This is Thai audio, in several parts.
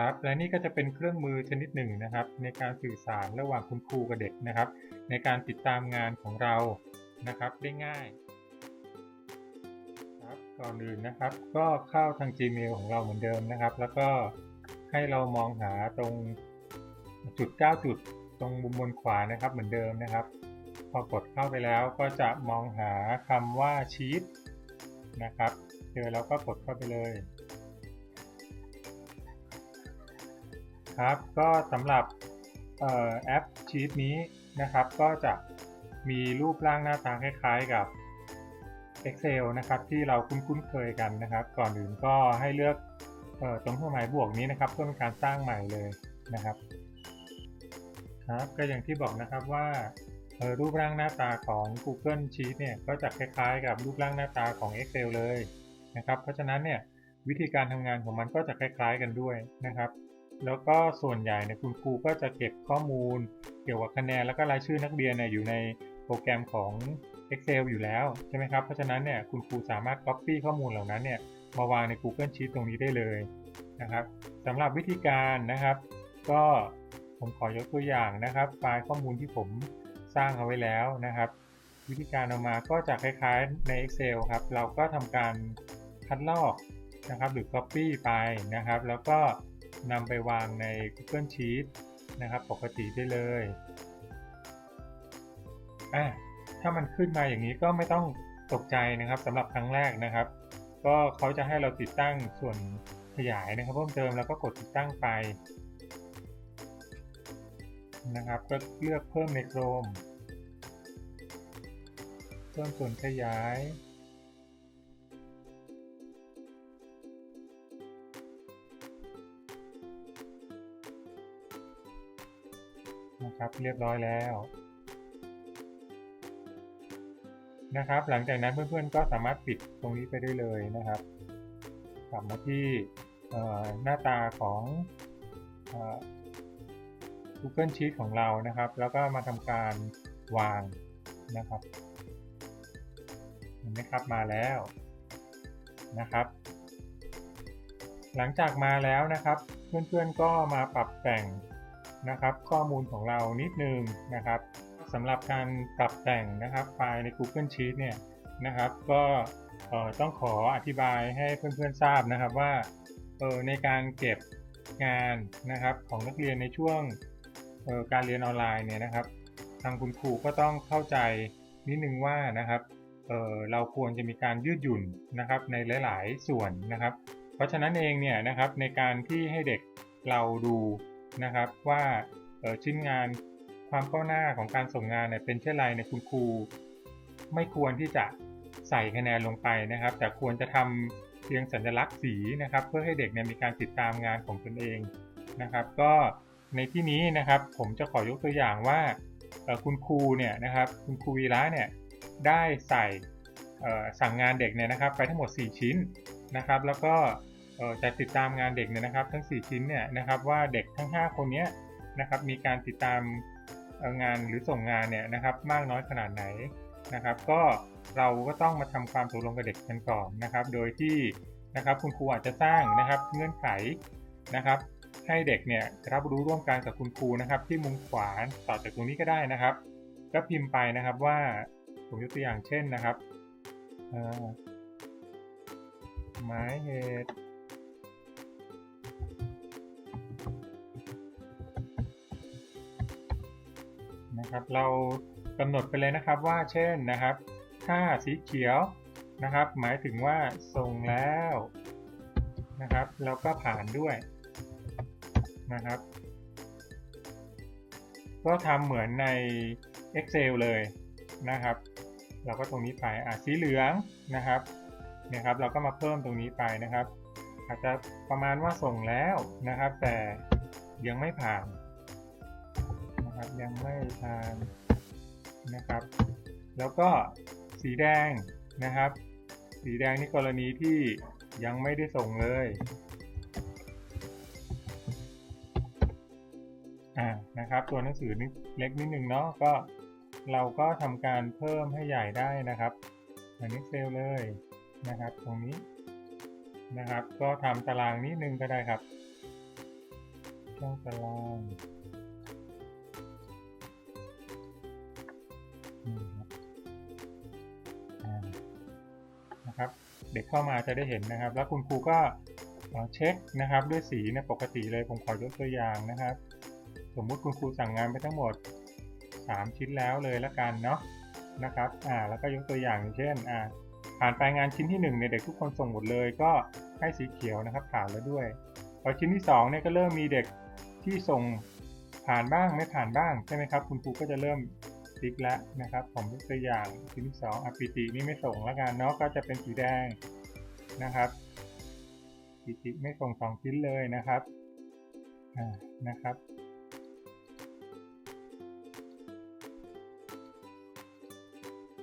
ครับ และนี่ก็จะเป็นเครื่องมือชนิดหนึ่งนะครับ ในการสื่อสารระหว่างคุณครูกับเด็กนะครับ ในการติดตามงานของเรานะครับได้ง่ายครับก่อนอื่นนะครับ ก็เข้าทาง Gmail ของเราเหมือนเดิมนะครับ แล้วก็ให้เรามองหาตรงจุด 9 จุดตรงมุมบนขวานะครับเหมือนเดิมนะครับ พอกดเข้าไปแล้วก็จะมองหาคำว่าชีตนะครับ เจอแล้วก็กดเข้าไปเลย ครับ ก็สำหรับออแอปชีตนี้นะครับ ก็จะมีรูปร่างหน้าตาคล้ายๆกับ Excel นะครับที่เราคุ้นๆเคยกันนะครับ ก่อนอื่นก็ให้เลือกออตรงเครื่องหมายบวกนี้นะครับเพื่อเป็นการสร้างใหม่เลยนะครับครับก็อย่างที่บอกนะครับว่ารูปร่างหน้าตาของ Google Sheet เนี่ยก็จะคล้ายๆ กับรูปร่างหน้าตาของ Excel เลยนะครับ เพราะฉะนั้นเนี่ยวิธีการทำงานของมันก็จะคล้ายๆกันด้วยนะครับ แล้วก็ส่วนใหญ่เนี่ยคุณครูก็จะเก็บข้อมูล เกี่ยวกับคะแนนแล้วก็รายชื่อนักเรียนเนี่ยอยู่ในโปรแกรมของ Excel อยู่แล้วใช่ไหมครับ เพราะฉะนั้นเนี่ยคุณครูสามารถ Copy ข้อมูลเหล่านั้นเนี่ยมาวางใน Google Sheet ตรงนี้ได้เลยนะครับสำหรับวิธีการนะครับ ก็ผมขอยกตัวอย่างนะครับ ไฟล์ข้อมูลที่ผมสร้างเอาไว้แล้วนะครับ วิธีการเอามาก็จะคล้ายๆใน Excel ครับ เราก็ทำการคัดลอกนะครับหรือ Copy ไปนะครับ แล้วก็ นำไปวางใน Google Sheet นะครับปกติได้เลยอะถ้ามันขึ้นมาอย่างนี้ก็ไม่ต้องตกใจนะครับสำหรับครั้งแรกนะครับ ก็เขาจะให้เราติดตั้งส่วนขยายนะครับ เพิ่มเติมแล้วก็กดติดตั้งไปนะครับ ก็เลือกเพิ่มในโครมเพิ่มส่วนขยาย ครับเรียบร้อยแล้วนะครับ หลังจากนั้นเพื่อนๆก็สามารถปิดตรงนี้ไปได้เลยนะครับกลับมาที่หน้าตาของ Google Sheet ของเรานะครับ แล้วก็มาทำการวางนะครับเห็นไหมครับมาแล้วนะครับ หลังจากมาแล้วนะครับ เพื่อนๆก็มาปรับแต่ง นะครับ ข้อมูลของเรานิดนึงนะครับสำหรับการปรับแต่งนะครับไฟล์ใน Google Sheet เนี่ยนะครับ ก็ต้องขออธิบายให้เพื่อนๆทราบนะครับว่าในการเก็บงานนะครับของนักเรียนในช่วงการเรียนออนไลน์เนี่ยนะครับ ทางคุณครูก็ต้องเข้าใจนิดนึงว่านะครับเเราควรจะมีการยืดหยุ่นนะครับในหลาย ๆ ส่วนนะครับ เพราะฉะนั้นเองเนี่ยนะครับในการที่ให้เด็กเราดู นะครับว่าชิ้นงานความก้าวหน้าของการส่งงานเนี่ยเป็นเช่นไรในคุณครู ไม่ควรที่จะใส่คะแนนลงไปนะครับ แต่ควรจะทำเพียงสัญลักษณ์สีนะครับ เพื่อให้เด็กเนี่ยมีการติดตามงานของตนเองนะครับ ก็ในที่นี้นะครับผมจะขอยกตัวอย่างว่าคุณครูเนี่ยนะครับคุณครูวีระเนี่ยได้ใส่สั่งงานเด็กเนี่ยนะครับ ไปทั้งหมด 4 ชิ้นนะครับ แล้วก็ จะติดตามงานเด็กเนี่ยนะครับ ทั้ง 4 ชิ้นเนี่ยนะครับ ว่าเด็กทั้ง 5 คนนี้นะครับมีการติดตามงานหรือส่งงานเนี่ยนะครับ มากน้อยขนาดไหนนะครับ ก็เราก็ต้องมาทำความตกลงกับเด็กกันก่อนนะครับ โดยที่นะครับคุณครูอาจจะสร้างนะครับเงื่อนไขนะครับ ให้เด็กเนี่ยรับรู้ร่วมกันกับคุณครูนะครับ ที่มุมขวาต่อจากตรงนี้ก็ได้นะครับ ก็พิมพ์ไปนะครับว่าผมยกตัวอย่างเช่นนะครับหมายเหตุ นะครับ เรากำหนดไปเลยนะครับว่าเช่นนะครับถ้าสีเขียวนะครับ หมายถึงว่าส่งแล้วนะครับ แล้วก็ผ่านด้วยนะครับ ก็ทำเหมือนใน Excel เลยนะครับ เราก็ตรงนี้ไปอะสีเหลืองนะครับเนี่ยครับ เราก็มาเพิ่มตรงนี้ไปนะครับ อาจจะประมาณว่าส่งแล้วนะครับ แต่ยังไม่ผ่าน นะครับ ยังไม่ทานนะครับ แล้วก็สีแดงนะครับ สีแดงนี่กรณีที่ยังไม่ได้ส่งเลยอ่านะครับตัวหนังสือนี่เล็กนิดนึงเนาะก็เราก็ทำการเพิ่มให้ใหญ่ได้นะครับอันนี้เซลเลยนะครับ ตรงนี้นะครับ ก็ทำตารางนิดนึงก็ได้ครับช่องตาราง เด็กเข้ามาจะได้เห็นนะครับ แล้วคุณครูก็เช็คนะครับด้วยสีเนี่ยปกติเลยผมขอยกตัวอย่างนะครับ สมมุติคุณครูสั่งงานไปทั้งหมด 3 ชิ้นแล้วเลยละกันเนาะนะครับอ่าแล้วก็ยกตัวอย่างอย่างเช่นอ่าผ่านไปงานชิ้นที่1เนี่ยเด็กทุกคนส่งหมดเลยก็ให้สีเขียวนะครับผ่านแล้วด้วยพอชิ้นที่2เนี่ยก็เริ่มมีเด็กที่ส่งผ่านบ้างไม่ผ่านบ้างใช่ไหมครับ คุณครูก็จะเริ่ม ติ๊กแล้วนะครับ ผมยกตัวอย่างชิ้นที่2อปิตินี่ไม่ส่งแล้วกันเนาะก็จะเป็นสีแดงนะครับปิติไม่ส่งสองชิ้นเลยนะครับอ่านะครับ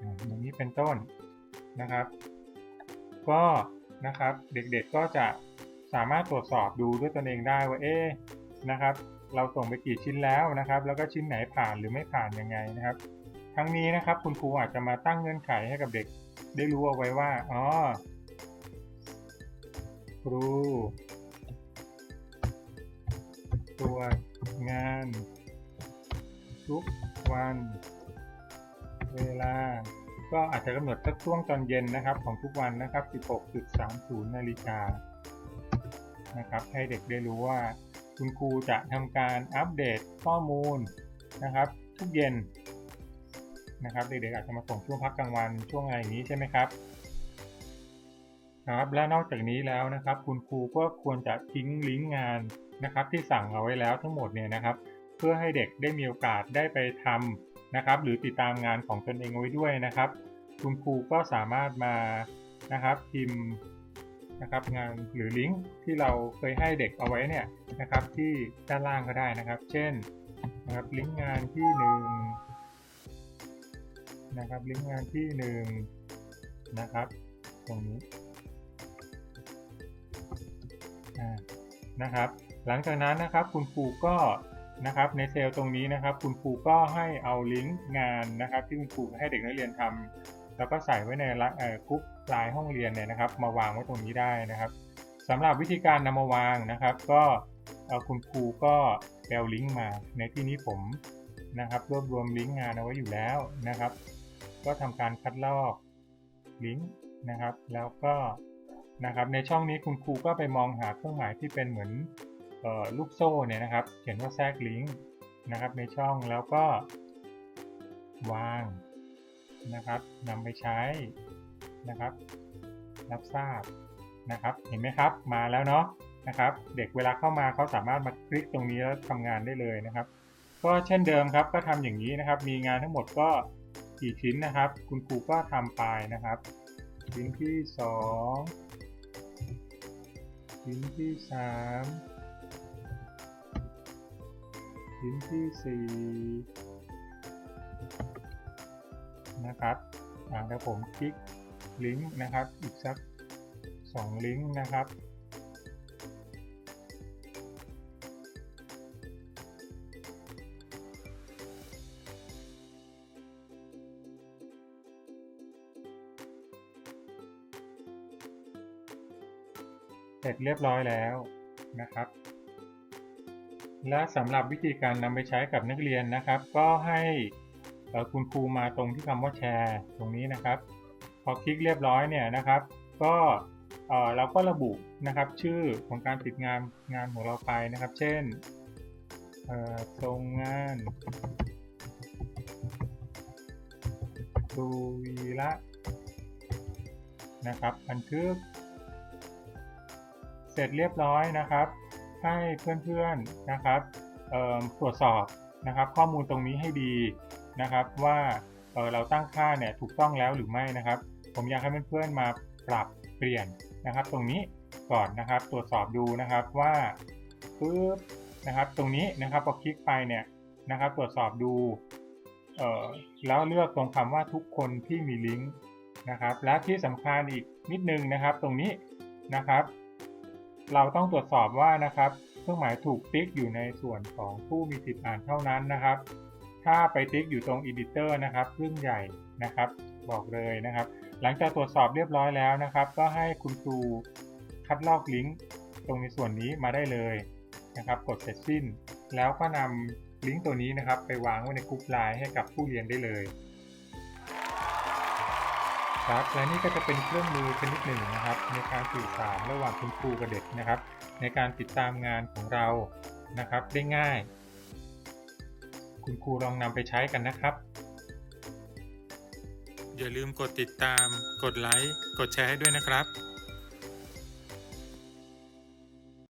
อ่าอย่างนี้เป็นต้นนะครับ ก็นะครับเด็กๆก็จะสามารถตรวจสอบดูด้วยตนเองได้ว่าเอ๊นะครับ เราส่งไปกี่ชิ้นแล้วนะครับ แล้วก็ชิ้นไหนผ่านหรือไม่ผ่านยังไงนะครับ ทั้งนี้นะครับ คุณครูอาจจะมาตั้งเงื่อนไขให้กับเด็ก ได้รู้เอาไว้ว่าอ๋อครูตรวจงาน ทุกวัน เวลา ก็อาจจะกำหนดสักช่วงตอนเย็นนะครับ ของทุกวันนะครับ 16.30 นาฬิกานะครับ ให้เด็กได้รู้ว่า คุณครูจะทำการอัปเดตข้อมูลนะครับ ทุกเย็นนะครับเด็กๆอาจจะมาส่งช่วงพักกลางวันช่วงอะไรอย่างนี้ใช่ไหมครับครับและนอกจากนี้แล้วนะครับ คุณครูก็ควรจะทิ้งลิงก์งานนะครับ ที่สั่งเอาไว้แล้วทั้งหมดเนี่ยนะครับ เพื่อให้เด็กได้มีโอกาสได้ไปทำนะครับ หรือติดตามงานของตนเองไว้ด้วยนะครับ คุณครูก็สามารถมานะครับพิมพ์ นะครับ งานหรือลิงก์ที่เราเคยให้เด็กเอาไว้เนี่ยนะครับ ที่ด้านล่างก็ได้นะครับ เช่นนะครับลิงก์งานที่หนึ่งนะครับลิงก์งานที่หนึ่งนะครับ ตรงนี้นะครับ หลังจากนั้นนะครับคุณครูก็นะครับในเซลล์ตรงนี้นะครับ คุณครูก็ให้เอาลิงก์งานนะครับ ที่คุณครูให้เด็กนักเรียนทำ แล้วก็ใส่ไว้ในกรุ๊ปไลน์ห้องเรียนเนี่ยนะครับ มาวางไว้ตรงนี้ได้นะครับสำหรับวิธีการนำมาวางนะครับ ก็คุณครูก็แปลลิงก์มา ในที่นี้ผมนะครับ รวบรวมลิงก์งานเอาไว้อยู่แล้วนะครับ ก็ทำการคัดลอกลิงก์นะครับ แล้วก็นะครับในช่องนี้คุณครูก็ไปมองหาเครื่องหมายที่เป็นเหมือนออลูกโซ่เนี่ยนะครับ เขียนว่าแทรกลิงก์นะครับในช่องแล้วก็วาง นะครับนำไปใช้นะครับ รับทราบนะครับ เห็นไหมครับ มาแล้วเนาะนะครับ เด็กเวลาเข้ามาเขาสามารถมาคลิกตรงนี้แล้วทำงานได้เลยนะครับ ก็เช่นเดิมครับก็ทำอย่างนี้นะครับ มีงานทั้งหมดก็กี่ชิ้นนะครับ คุณครูก็ทำไปนะครับ ชิ้นที่สองชิ้นที่สามชิ้นที่สี่ นะครับอ่าแล้วผมคลิกลิงก์นะครับ อีกสักสองลิงก์นะครับ เสร็จเรียบร้อยแล้วนะครับ และสำหรับวิธีการนำไปใช้กับนักเรียนนะครับ ก็ให้ คุณครูมาตรงที่คำว่าแชร์ตรงนี้นะครับ พอคลิกเรียบร้อยเนี่ยนะครับ ก็เราก็ระบุนะครับชื่อของการติดงานงานของเราไปนะครับ เช่นเอ่อส่งงานครูวีระนะครับบันทึก เสร็จเรียบร้อยนะครับ ให้เพื่อนๆนะครับตรวจสอบนะครับ ข้อมูลตรงนี้ให้ดี นะครับว่าเเราตั้งค่าเนี่ยถูกต้องแล้วหรือไม่นะครับ ผมอยากให้เพื่อนๆมาปรับเปลี่ยนนะครับ ตรงนี้ก่อนนะครับ ตรวจสอบดูนะครับว่าปึ๊บนะครับ ตรงนี้นะครับพอคลิกไปเนี่ยนะครับ ตรวจสอบดูแล้วเลือกตรงคำว่าทุกคนที่มีลิงก์นะครับ และที่สำคัญอีกนิดนึงนะครับ ตรงนี้นะครับ เราต้องตรวจสอบว่านะครับ เครื่องหมายถูกติ๊กอยู่ในส่วนของผู้มีสิทธิ์อ่านเท่านั้นนะครับ ถ้าไปติ๊กอยู่ตรง Editor นะครับเครื่องใหญ่นะครับ บอกเลยนะครับ หลังจากตรวจสอบเรียบร้อยแล้วนะครับ ก็ให้คุณครูคัดลอกลิงก์ตรงในส่วนนี้มาได้เลยนะครับ กดเสร็จสิ้น แล้วก็นำลิงก์ตัวนี้นะครับ ไปวางไว้ในกลุ่มไลน์ให้กับผู้เรียนได้เลยครับและนี่ก็จะเป็นเครื่องมือชนิดหนึ่งนะครับ ในการสื่อสารระหว่างคุณครูกับเด็กนะครับ ในการติดตามงานของเรานะครับได้ง่าย คุณครูลองนำไปใช้กันนะครับ อย่าลืมกดติดตาม กดไลค์ กดแชร์ให้ด้วยนะครับ